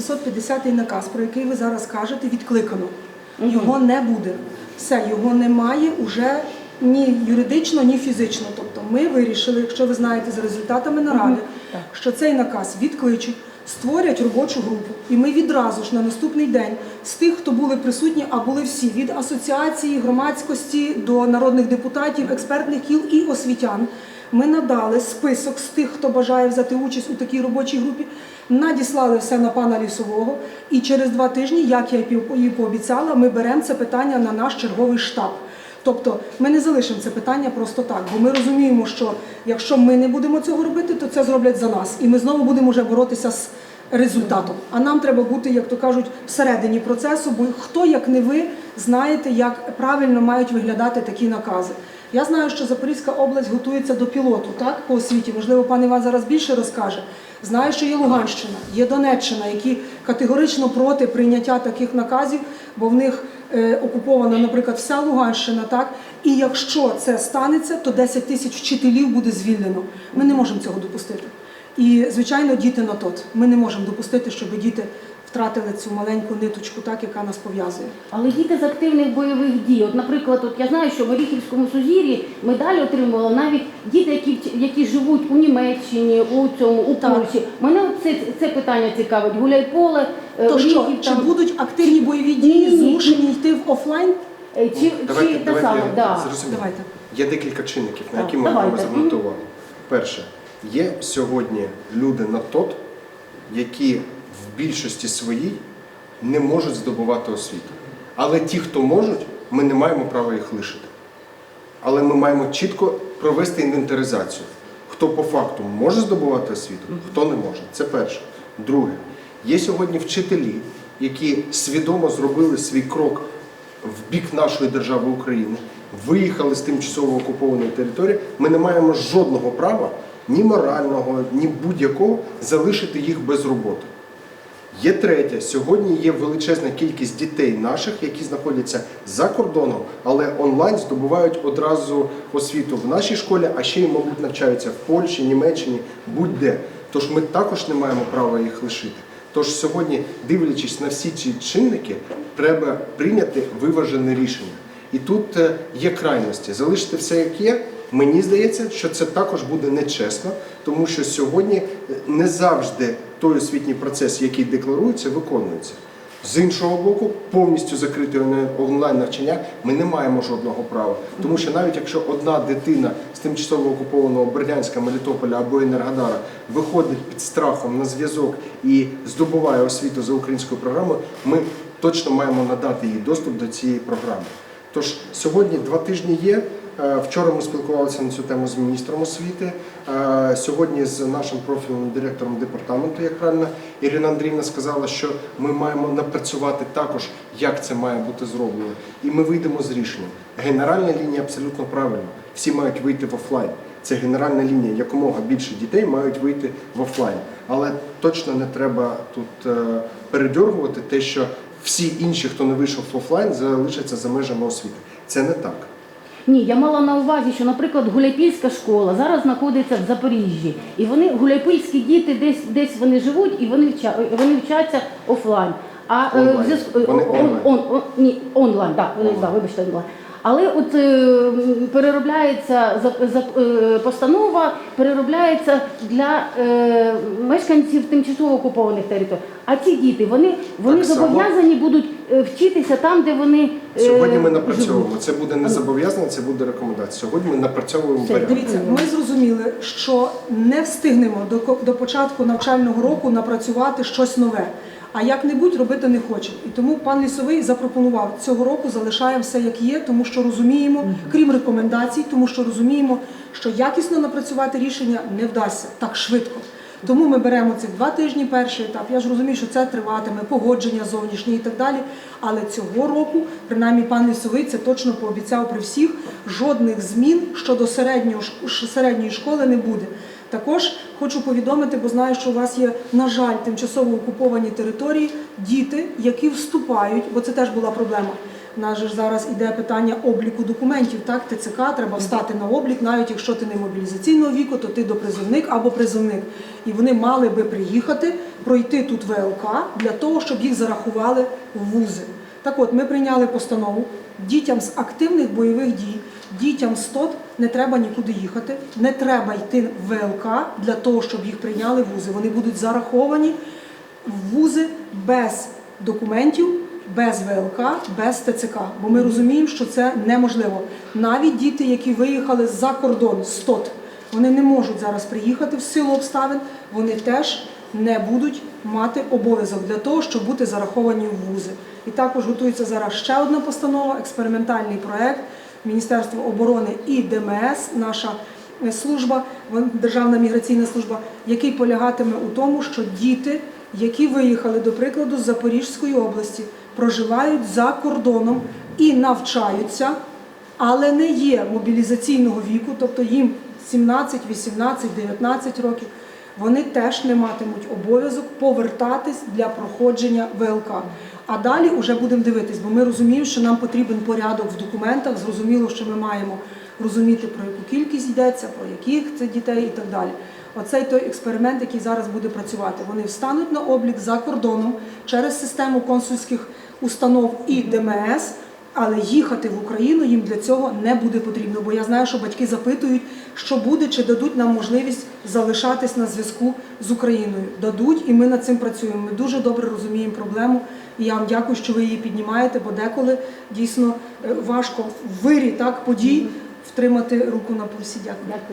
750 наказ, про який ви зараз кажете, відкликано. Його не буде. Все, його немає уже ні юридично, ні фізично. Тобто ми вирішили, якщо ви знаєте за результатами наради, що цей наказ відкличуть, створять робочу групу. І ми відразу ж на наступний день з тих, хто були присутні, а були всі від асоціації, громадськості до народних депутатів, експертних кіл і освітян. Ми надали список з тих, хто бажає взяти участь у такій робочій групі, надіслали все на пана лісового. І через два тижні, як я і пообіцяла, ми беремо це питання на наш черговий штаб. Тобто ми не залишимо це питання просто так, бо ми розуміємо, що якщо ми не будемо цього робити, то це зроблять за нас, і ми знову будемо вже боротися з результатом. А нам треба бути, як то кажуть, всередині процесу, бо хто, як не ви, знаєте, як правильно мають виглядати такі накази. Я знаю, що Запорізька область готується до пілоту, так по освіті. Можливо, пан Іван зараз більше розкаже. Знаю, що є Луганщина, є Донеччина, які категорично проти прийняття таких наказів, бо в них е, окупована, наприклад, вся Луганщина, так і якщо це станеться, то 10 тисяч вчителів буде звільнено. Ми не можемо цього допустити. І звичайно, діти на тот. Ми не можемо допустити, щоб діти втратили цю маленьку ниточку, так яка нас пов'язує. Але діти з активних бойових дій. От, наприклад, от я знаю, що в Оріхівському сузір'ї медаль отримували навіть діти, які, які живуть у Німеччині, у цьому, у Польщі. Мене це, це питання цікавить. Гуляйполе, е, То що, Оріхів чи будуть активні бойові дії Ні, ні, ні. змушені йти в офлайн? Е, Чи, Давайте, чи давайте саме, да. Давайте. Є декілька чинників, на Так, які ми маємо звернути увагу. Перше, є сьогодні люди на ТОТ, які в більшості своїй не можуть здобувати освіту. Але ті, хто можуть, ми не маємо права їх лишити. Але ми маємо чітко провести інвентаризацію. Хто по факту може здобувати освіту, хто не може. Це перше. Друге, є сьогодні вчителі, які свідомо зробили свій крок в бік нашої держави України, виїхали з тимчасово окупованої території. Ми не маємо жодного права, ні морального, ні будь-якого залишити їх без роботи. Є третє. Сьогодні є величезна кількість дітей наших, які знаходяться за кордоном, але онлайн здобувають одразу освіту в нашій школі, а ще й, мабуть, навчаються в Польщі, Німеччині, будь-де. Тож ми також не маємо права їх лишити. Тож сьогодні, дивлячись на всі ці чинники, треба прийняти виважене рішення. І тут е, є крайності. Залишити все як є. Мені здається, що це також буде нечесно, тому що сьогодні е, не завжди той освітній процес, який декларується, виконується. З іншого боку, повністю закрити онлайн навчання ми не маємо жодного права. Тому що навіть якщо одна дитина з тимчасово окупованого Бердянська, Мелітополя або Енергодара виходить під страхом на зв'язок і здобуває освіту за українською програмою, ми точно маємо надати їй доступ до цієї програми. Тож сьогодні два тижні є. Е, Вчора ми спілкувалися на цю тему з міністром освіти. е, Сьогодні з нашим профільним директором департаменту, як правильно Ірина Андріївна сказала, що ми маємо напрацювати також, як це має бути зроблено. І ми вийдемо з рішенням. Генеральна лінія абсолютно правильна. Всі мають вийти в офлайн. Це генеральна лінія. Якомога більше дітей мають вийти в офлайн. Але точно не треба тут е, передьоргувати те, що всі інші, хто не вийшов в офлайн, залишаться за межами освіти. Це не так. Ні, я мала на увазі, що, наприклад, Гуляйпільська школа зараз знаходиться в Запоріжжі, і вони гуляйпільські діти десь десь вони живуть і вони вча, вони вчаться офлайн. А е, Онлайн. в зв'язку он- он, он, ні, онлайн, да, Онлайн. да, вибачте, онлайн. Але от е, переробляється за, за, е, постанова, переробляється для е, мешканців тимчасово окупованих територій. А ці діти вони, вони Так зобов'язані будуть вчитися там, де вони е, Сьогодні ми напрацьовуємо. Це буде не зобов'язання, це буде рекомендація. Сьогодні ми напрацьовуємо варіант. Дивіться, ми зрозуміли, що не встигнемо до, ко- до початку навчального року напрацювати щось нове. А як-небудь робити не хочемо. І тому пан лісовий запропонував цього року залишаємо все як є, тому що розуміємо, крім рекомендацій, тому що розуміємо, що якісно напрацювати рішення не вдасться так швидко. Тому ми беремо цих два тижні, перший етап. Я ж розумію, що це триватиме, погодження зовнішнє і так далі. Але цього року, принаймні, пан лісовий це точно пообіцяв при всіх, жодних змін щодо середньої школи не буде. Також хочу повідомити, бо знаю, що у вас є, на жаль, тимчасово окуповані території, діти, які вступають, бо це теж була проблема. Нас же ж зараз іде питання обліку документів. Так, ТЦК треба встати на облік, навіть якщо ти не мобілізаційного віку, то ти допризовник або призовник. І вони мали би приїхати, пройти тут ВЛК для того, щоб їх зарахували в вузи. Так от, ми прийняли постанову дітям з активних бойових дій, дітям з ТОТ не треба нікуди їхати, не треба йти в ВЛК для того, щоб їх прийняли в вузи. Вони будуть зараховані в вузи без документів, без ВЛК, без ТЦК. Бо ми розуміємо, що це неможливо. Навіть діти, які виїхали за кордон з ТОТ, вони не можуть зараз приїхати в силу обставин, вони теж не будуть мати обов'язок для того, щоб бути зараховані в вузи. І також готується зараз ще одна постанова, експериментальний проект Міністерства оборони і ДМС, наша е, служба, Державна міграційна служба, який полягатиме у тому, що діти, які виїхали, до прикладу, з Запорізької області, проживають за кордоном і навчаються, але не є мобілізаційного віку, тобто їм 17, 18, 19 років, вони теж не матимуть обов'язок повертатись для проходження ВЛК. А далі вже будемо дивитись, бо ми розуміємо, що нам потрібен порядок в документах. Зрозуміло, що ми маємо розуміти, про яку кількість йдеться, про яких це дітей і так далі. Оцей той експеримент, який зараз буде працювати. Вони встануть на облік за кордоном через систему консульських установ і ДМС. Але їхати в Україну їм для цього не буде потрібно, бо я знаю, що батьки запитують, що буде, чи дадуть нам можливість залишатись на зв'язку з Україною. Дадуть, і ми над цим працюємо. Ми дуже добре розуміємо проблему. І я вам дякую, що ви її піднімаєте, бо деколи дійсно е, важко в вирі так подій втримати руку на пульсі. Дякую. Дякую.